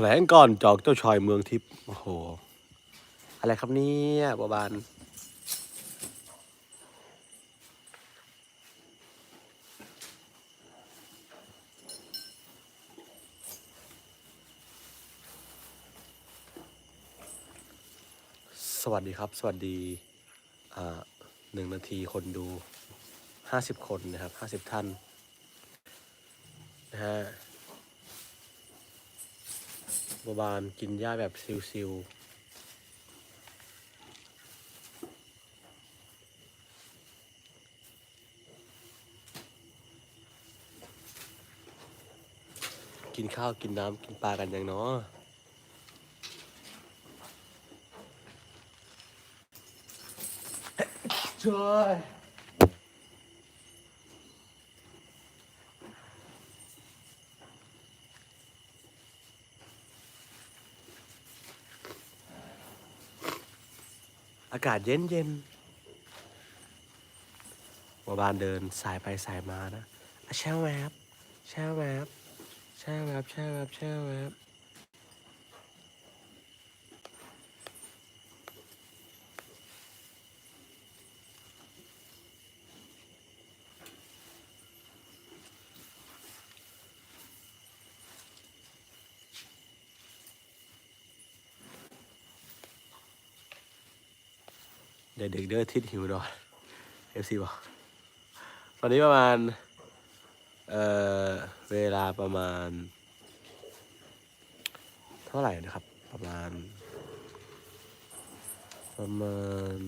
ถลงก่อนจอกเจ้าชอยเมืองทิพย์โอ้โห อะไรครับเนี่ยบาบานสวัสดีครับ สวัสดีอ่าหนึ่งนาทีคนดูห้าสิบคนนะครับห้าสิบท่านนะฮะ บาบานกินหญ้าแบบซิวๆกินข้าวกินน้ำกินปลากันยังเนาะช่วย อากาศเย็นเย็นมาบานเดินสายไปสายมานะอะแช่แวบแช่แวบแช่แวบแช่แวบแช่แวบ ด็กเด้อทิศหิวดอนเอฟซีบอกตอนนี้ประมาณ เอ่อ เวลาประมาณ เท่าไหร่นะครับ ประมาณ ประมาณ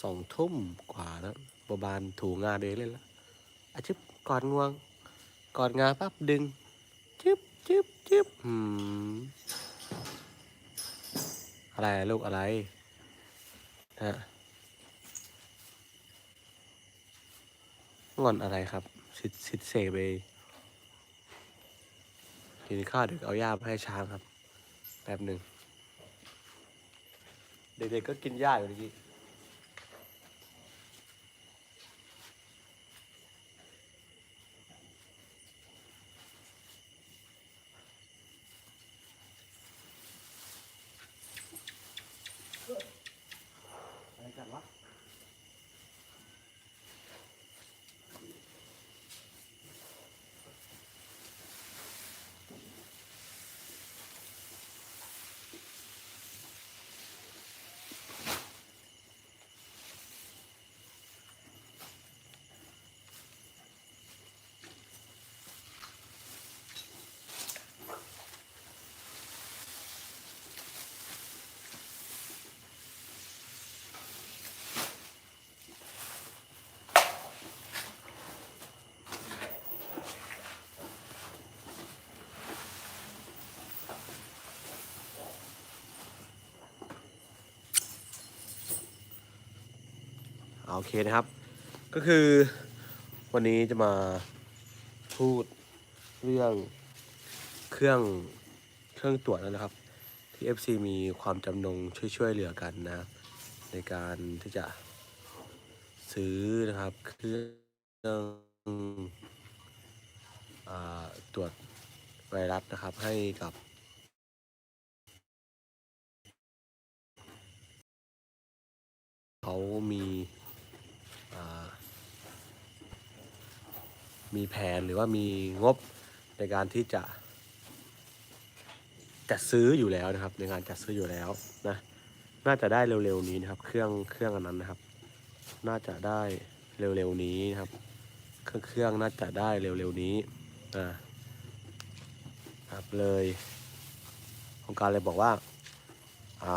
สองทุ่มกว่าแล้วประมาณถูงานเดยเล่นล้วอาชิบกอดงวง กอดงาปั๊บดึงจึ๊บจึ๊บจึ๊บอืม อะไรลูกอะไรฮะงอนอะไรครับสิสิเสไปกินข้าวเด็กเอาหญ้ามาให้ช้างครับแป๊บหนึ่งเด็กๆก็กินหญ้าอยู่เโอเคนะครับ ก็คือวันนี้จะมาพูดเรื่องเครื่องเครื่องตรวจนะครับ ที่ FC มีความจำนงช่วยๆเหลือกันนะในการที่จะซื้อนะครับเครื่องอตรวจไวรัสนะครับให้กับเขามีอ่า มีแผนหรือว่ามีงบในการที่จะ จัดซื้ออยู่แล้วนะครับ ในการจัดซื้ออยู่แล้วนะน่าจะได้เร็วๆนี้นะครับ เครื่องเครื่องอันนั้นนะครับ น่าจะได้เร็วๆนี้นะครับ เครื่องเครื่องน่าจะได้เร็วๆนี้อ่าครับเลยโครงการเลยบอกว่าอ่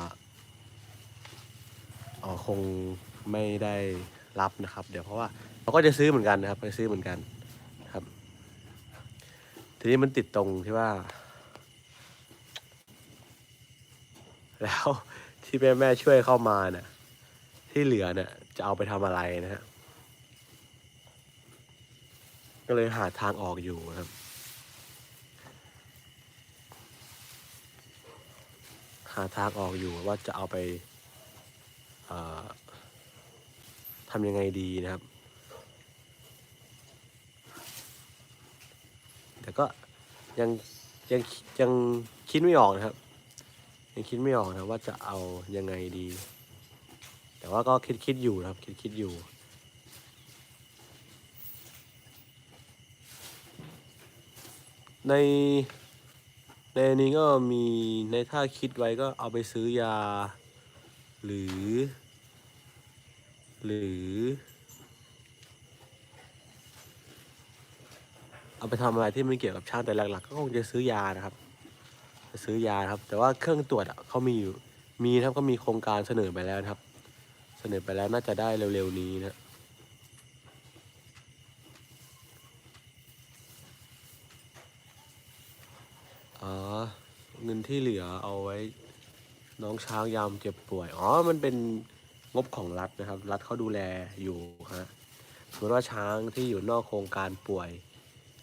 าอ่อคงไม่ได้รับนะครับ เดี๋ยวเพราะว่า เราก็จะซื้อเหมือนกันนะครับไปซื้อเหมือนกันครับ ทีนี้มันติดตรงที่ว่า แล้วที่แม่แม่ช่วยเข้ามาเนี่ยที่เหลือเนี่ยจะเอาไปทำอะไรนะฮะก็เลยหาทางออกอยู่ครับ หาทางออกอยู่ว่าจะเอาไปทำยังไงดีนะครับ แต่ก็ยังยังยังคิดไม่ออกนะครับ ยังคิดไม่ออกนะว่าจะเอายังไงดี แต่ว่าก็คิดคิดอยู่นะครับ คิดคิดอยู่ในในนี้ก็มีในถ้าคิดไว้ก็เอาไปซื้อยา หรือ หรือ เอาไปทำอะไรที่ไม่เกี่ยวกับช่างแต่หลักๆ ก็คงจะซื้อยานะครับจะซื้อยาครับ แต่ว่าเครื่องตรวจเขามีอยู่มีครับก็มีโครงการเสนอไปแล้วครับ เสนอไปแล้วน่าจะได้เร็วๆนี้นะอ๋อเงินที่เหลือเอาไว้น้องช้างยามเจ็บป่วย อ๋อ มันเป็นงบของรัฐนะครับ รัฐเขาดูแลอยู่ฮะสมมติว่าช้างที่อยู่นอกโครงการป่วย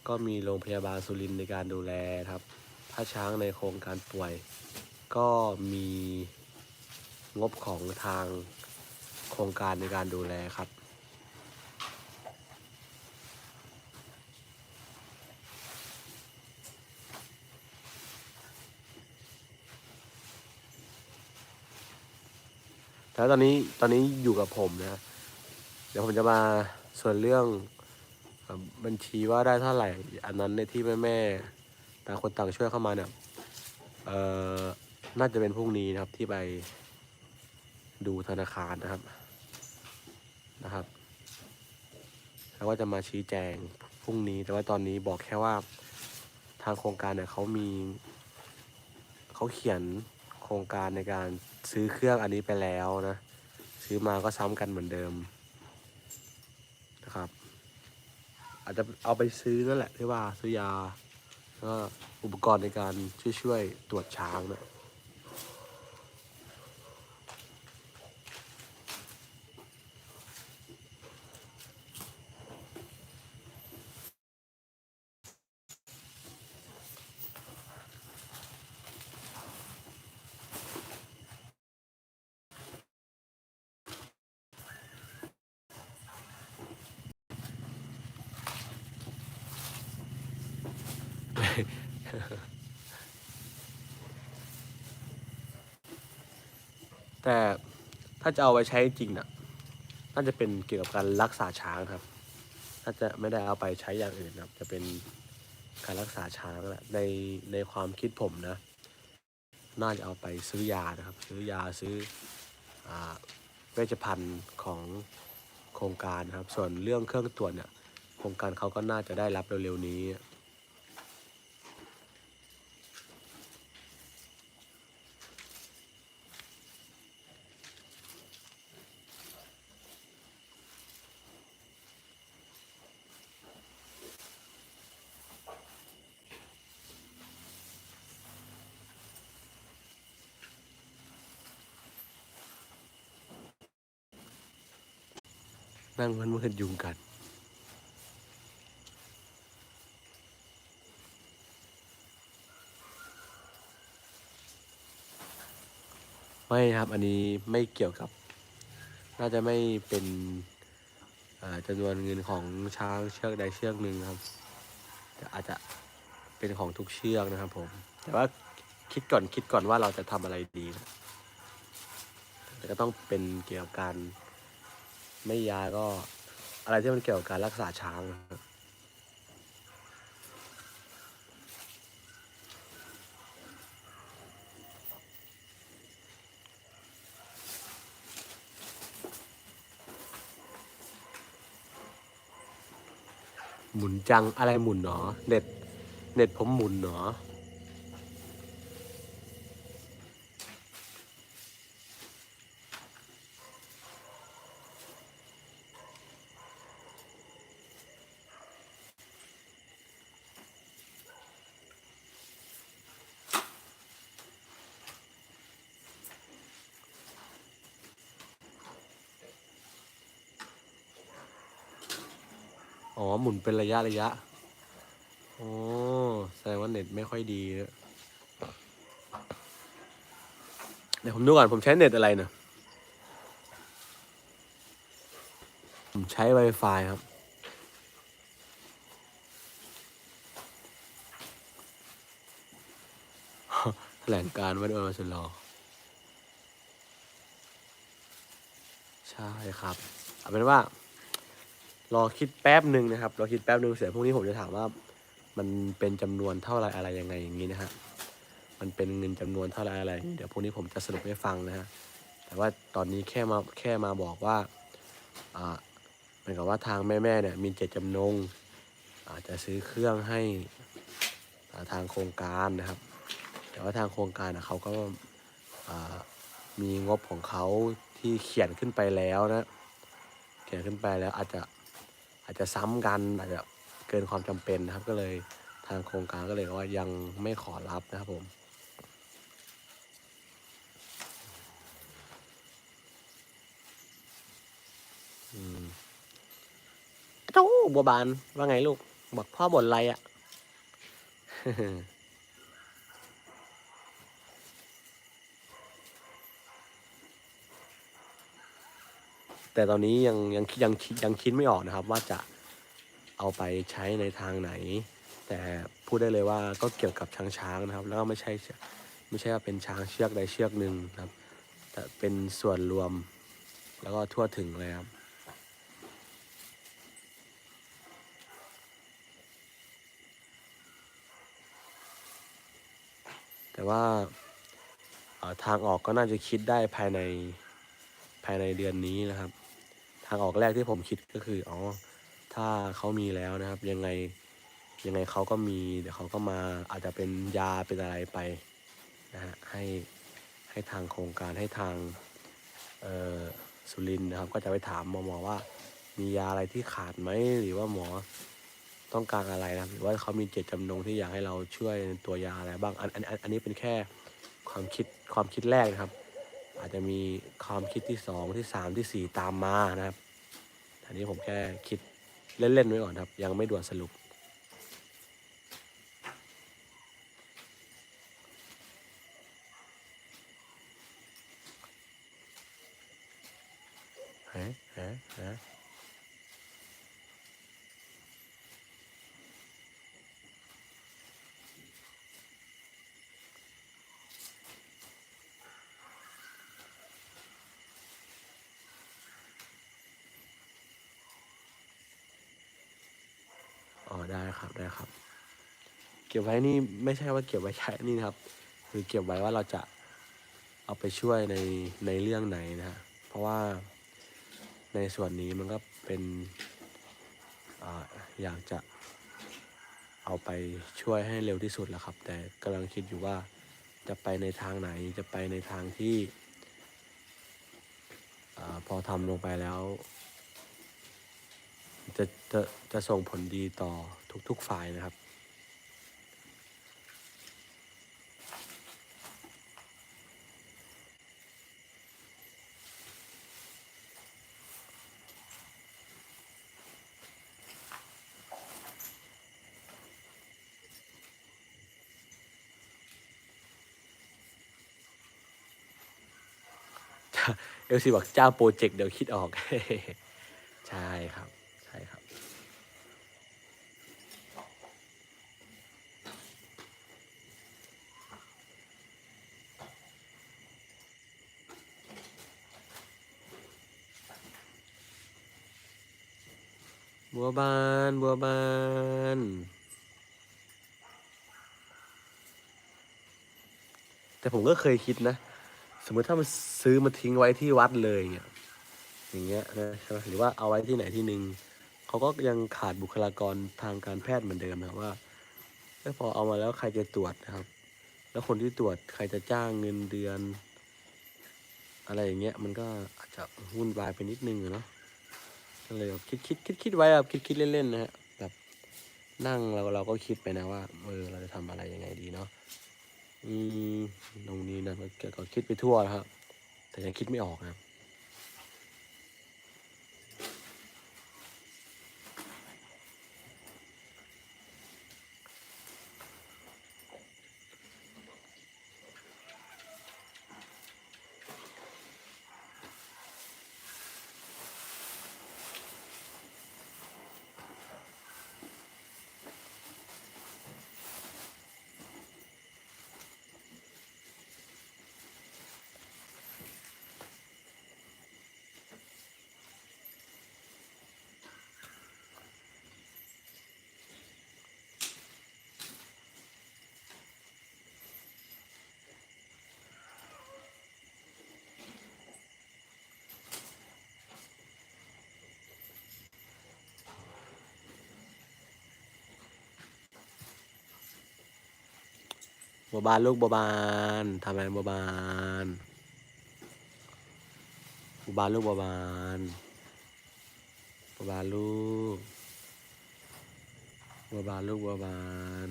ก็มีโรงพยาบาลสุรินทร์ในการดูแลครับ ถ้าช้างในโครงการป่วย ก็มีงบของทางโครงการในการดูแลครับ แล้วตอนนี้ตอนนี้อยู่กับผมนะ เดี๋ยวผมจะมาส่วนเรื่อง บัญชีว่าได้เท่าไหร่ อันนั้นในยที่แม่แม่ต่างคนต่างช่วยเข้ามาเนี่ยเอ่อน่าจะเป็นพรุ่งนี้นะครับที่ไปดูธนาคารนะครับนะครับ แล้วก็จะมาชี้แจงพรุ่งนี้ แต่ว่าตอนนี้บอกแค่ว่าทางโครงการเนี่ยเขามีเขาเขียนโครงการในการซื้อเครื่องอันนี้ไปแล้วนะ ซื้อมาก็ซ้ำกันเหมือนเดิมนะครับ อาจจะเอาไปซื้อนั่นแหละที่ว่าซื้อยาแล้วก็อุปกรณ์ในการช่วยๆตรวจช้างนะ แต่ถ้าจะเอาไปใช้จริงน่ะ น่าจะเป็นเกี่ยวกับการรักษาช้างครับ น่าจะไม่ได้เอาไปใช้อย่างอื่นนะครับจะเป็นการรักษาช้างแหละในในความคิดผมนะ น่าจะเอาไปซื้อยานะครับ ซื้อยาซื้ออเวชภัณฑ์ของโครงการนะครับ ส่วนเรื่องเครื่องตรวจเนี่ย โครงการเขาก็น่าจะได้รับเร็วๆนี้ นั่งมันมืดยุงกันไม่ครับ อันนี้ไม่เกี่ยวกับ น่าจะไม่เป็นจำนวนเงินของช้างเชือกใดเชือกหนึ่งครับแต่อาจจะเป็นของทุกเชือกนะครับผม แต่ว่าคิดก่อนคิดก่อนว่าเราจะทำอะไรดีนะแต่ก็ต้องเป็นเกี่ยวกับการ ไม่ยาก็อะไรที่มันเกี่ยวกับการรักษาช้างหมุนจังอะไรหมุนหนอเน็ตเน็ตผมหมุนหนอ อ๋อ หมุนเป็นระยะระยะ โอ้แสดงว่าเน็ตไม่ค่อยดี เดี๋ยวผมดูก่อน ผมใช้เน็ตอะไรเนะผมใช้ Wi-Fi ครับ แถลงการว่ดเออมาสุดรอใช่ครับ เอาเป็นว่า รอคิดแป๊บหนึ่งนะครับรอคิดแป๊บหนึ่งเสร็จพรุ่งนี้ผมจะถามว่า มันเป็นจำนวนเท่าไรอะไรยังไงอย่างนี้นะฮะมันเป็นเงินจำนวนเท่าไรอะไร เดี๋ยวพรุ่งนี้ผมจะสรุปให้ฟังนะฮะแต่ว่าตอนนี้แค่มาแค่มาบอกว่าอ่าเหมือนกับว่าทางแม่ๆเนี่ยมีเจตจำนงอาจจะซื้อเครื่องให้ทางโครงการนะครับ แต่ว่าทางโครงการเขาก็มีงบของเขาที่เขียนขึ้นไปแล้วนะ เขียนขึ้นไปแล้วอาจจะ อาจจะซ้ำกันอาจจะเกินความจำเป็นนะครับ ก็เลยทางโครงการก็เลยว่ายังไม่ขอรับนะครับผมอืมเจ้บัวบานว่าไงลูก บอกพ่อบ่นอะไรอะ่ะ แต่ตอนนี้ยังยังยังยังคิดไม่ออกนะครับ ว่าจะเอาไปใช้ในทางไหน แต่พูดได้เลยว่าก็เกี่ยวกับช้างช้างนะครับ แล้วก็ไม่ใช่ไม่ใช่ว่าเป็นช้างเชือกใดเชือกหนึ่งครับ แต่เป็นส่วนรวมแล้วก็ทั่วถึงเลยครับแต่ว่าทางออกก็น่าจะคิดได้ภายในภายในเดือนนี้นะครับางออกแรกที่ผมคิดก็คืออ๋อถ้าเขามีแล้วนะครับ ยังไงยังไงเขาก็มีเดี๋ยวเขาก็มาอาจจะเป็นยาเป็นอะไรไปนะฮะให้ให้ทางโครงการให้ทางเอ่อสุรินนะครับ ก็จะไปถามหมอหมอว่า มียาอะไรที่ขาดไหมหรือว่าหมอต้องการอะไรนะหรือว่าเขามีเจตจำนงที่อยากให้เราช่วยตัวยาอะไรบ้างอันอันอันนี้เป็นแค่ความคิดความคิดแรกนะครับ อาจจะมีความคิดที่สองที่สามที่สี่ตามมานะครับอันนี้ผมแค่คิดเล่นๆไว้ก่อนครับ ยังไม่ด่วนสรุป ฮะฮะฮะอ๋อ ครับ เก็บไว้นี่ไม่ใช่ว่าเก็บไว้ใช้นี่นะครับ คือเก็บไว้ว่าเราจะเอาไปช่วยในในเรื่องไหนนะฮะเพราะว่าในส่วนนี้มันก็เป็นออยากจะเอาไปช่วยให้เร็วที่สุดแหละครับ แต่กำลังคิดอยู่ว่าจะไปในทางไหนจะไปในทางที่อพอทำลงไปแล้ว จะจะจะส่งผลดีต่อทุกๆฝ่ายนะครับ เอลซีบอกเจ้าโปรเจกต์เดี๋ยวคิดออก ใช่ครับใช่ครับ บัวบานบัวบานแต่ผมก็เคยคิดนะ สมมติถ้ามันซื้อมาทิ้งไว้ที่วัดเลยเนี่ยอย่างเงี้ยนะใช่ไหมหรือว่าเอาไว้ที่ไหนที่หนึ่งเขาก็ยังขาดบุคลากรทางการแพทย์เหมือนเดิมนะว่าแล้วพอเอามาแล้วใครจะตรวจนะครับ แล้วคนที่ตรวจใครจะจ้างเงินเดือน อะไรอย่างเงี้ยมันก็อาจจะวุ่นวายไปนิดนึงเนาะ เลยแบบคิดคิดคิดคิดไว้แบบคิดคิดเล่นๆนะฮะแบบนั่งเราเราก็คิดไปนะว่าเออเราจะทำอะไรยังไงดีเนาะอืมตรงนี้นะก็ก็คิดไปทั่วแล้วครับแต่ยังคิดไม่ออกนะ บัวบานลูกบัวบานทำอะไรบัวบานบัวบานลูกบัวบานบัวบานลูกบัวบานลูกบัวบาน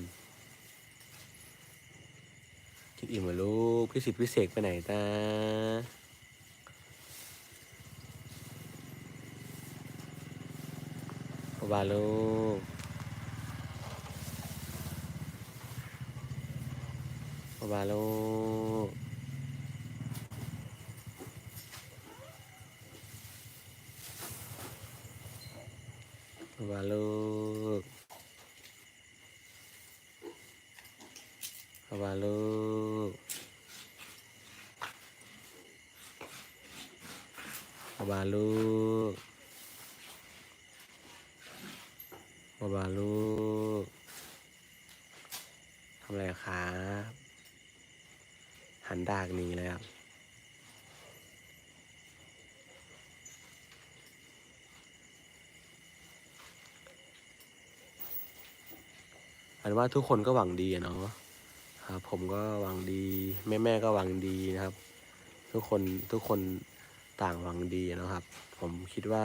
กินอิ่มเหรอลูกพี่สิทธิ์พี่เสกไปไหนจ้าบัวบานลูก บาบาลูกบาบาลูกบาบาลูกบาบาลูกบาบาลูกทำอะไรครับากนีเลยครับอันว่าทุกคนก็หวังดีอะเนาะครับผมก็หวังดี แม่แม่ๆก็หวังดีนะครับ ทุกคนทุกคนต่างหวังดีนะครับ ผมคิดว่า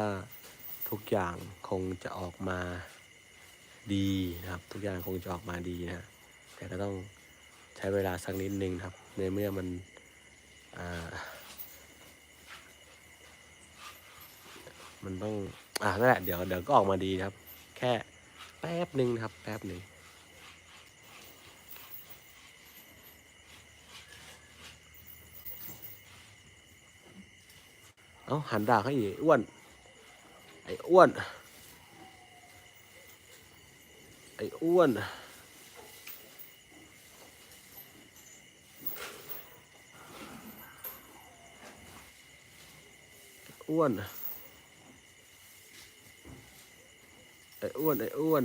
ทุกอย่างคงจะออกมาดีนะครับ ทุกอย่างคงจะออกมาดีนะแต่ก็ต้องใช้เวลาสักนิดนึงครับ ในเมื่อมันมันต้อง อ่านั่นแหละ เดี๋ยว เดี๋ยวก็ออกมาดีครับ แค่แป๊บหนึ่งครับ แป๊บหนึ่งเอาหันด่าเขาอีกไอ้อ้วน ไอ้อ้วน ไอ้อ้วน อ้วนไอ้อ้วนไอ้อ้วน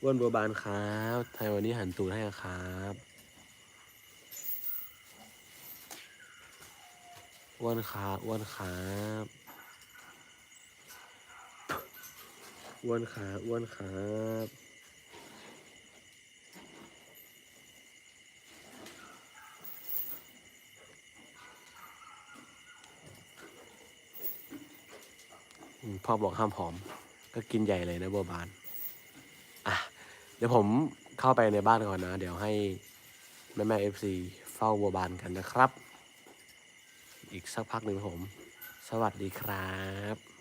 อ้วนบัวบานครับไทยวันนี้หันตูดให้ครับอ้วนครับอ้วนครับ อ้วนครับอ้วนครับพ่อบอกห้ามผอม ก็กินใหญ่เลยนะบัวบาน อะ เดี๋ยวผมเข้าไปในบ้านก่อนนะ เดี๋ยวให้แม่แม่เอฟซีเฝ้าบัวบานกันนะครับ อีกสักพักหนึ่งผม สวัสดีครับ